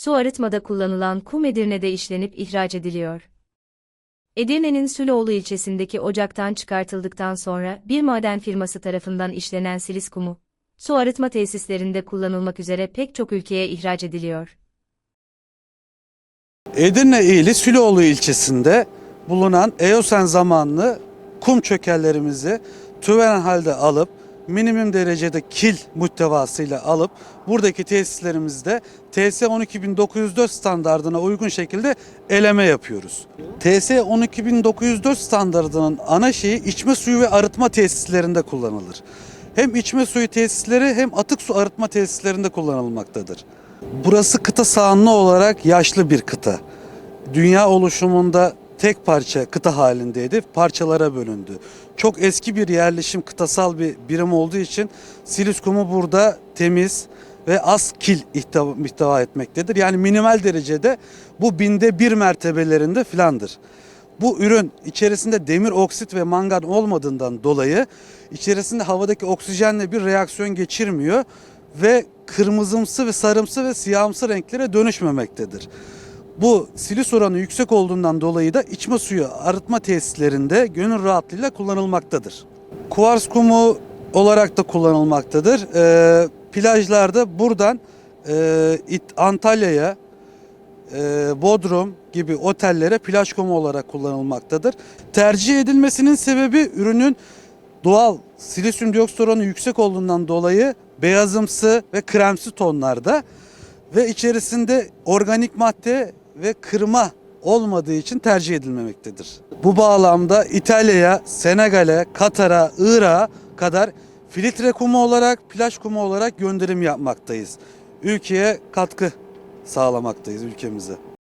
Su arıtmada kullanılan kum Edirne'de işlenip ihraç ediliyor. Edirne'nin Süloğlu ilçesindeki ocaktan çıkartıldıktan sonra bir maden firması tarafından işlenen silis kumu, su arıtma tesislerinde kullanılmak üzere pek çok ülkeye ihraç ediliyor. Edirne ili Süloğlu ilçesinde bulunan Eosen zamanlı kum çökellerimizi tüveren halde alıp minimum derecede kil muhtevasıyla alıp buradaki tesislerimizde TS 12904 standardına uygun şekilde eleme yapıyoruz. TS 12904 standardının ana şeyi içme suyu ve arıtma tesislerinde kullanılır. Hem içme suyu tesisleri hem atık su arıtma tesislerinde kullanılmaktadır. Burası kıta sahanlı olarak yaşlı bir kıta. Dünya oluşumunda tek parça kıta halindeydi, parçalara bölündü. Çok eski bir yerleşim kıtasal bir birim olduğu için Silis kumu burada temiz ve az kil ihtiva, muhteva etmektedir. Yani minimal derecede bu binde bir mertebelerinde filandır. Bu ürün içerisinde demir oksit ve mangan olmadığından dolayı içerisinde havadaki oksijenle bir reaksiyon geçirmiyor ve kırmızımsı ve sarımsı ve siyahımsı renklere dönüşmemektedir. Bu silis oranı yüksek olduğundan dolayı da içme suyu arıtma tesislerinde gönül rahatlığıyla kullanılmaktadır. Kuvars kumu olarak da kullanılmaktadır. Ee, plajlarda buradan e, Antalya'ya, e, Bodrum gibi otellere plaj kumu olarak kullanılmaktadır. Tercih edilmesinin sebebi ürünün doğal silisyum dioksit oranı yüksek olduğundan dolayı beyazımsı ve kremsi tonlarda ve içerisinde organik madde ve kırma olmadığı için tercih edilmemektedir. Bu bağlamda İtalya'ya, Senegal'e, Katar'a, Irak'a kadar filtre kumu olarak, plaj kumu olarak gönderim yapmaktayız. Ülkeye katkı sağlamaktayız ülkemize.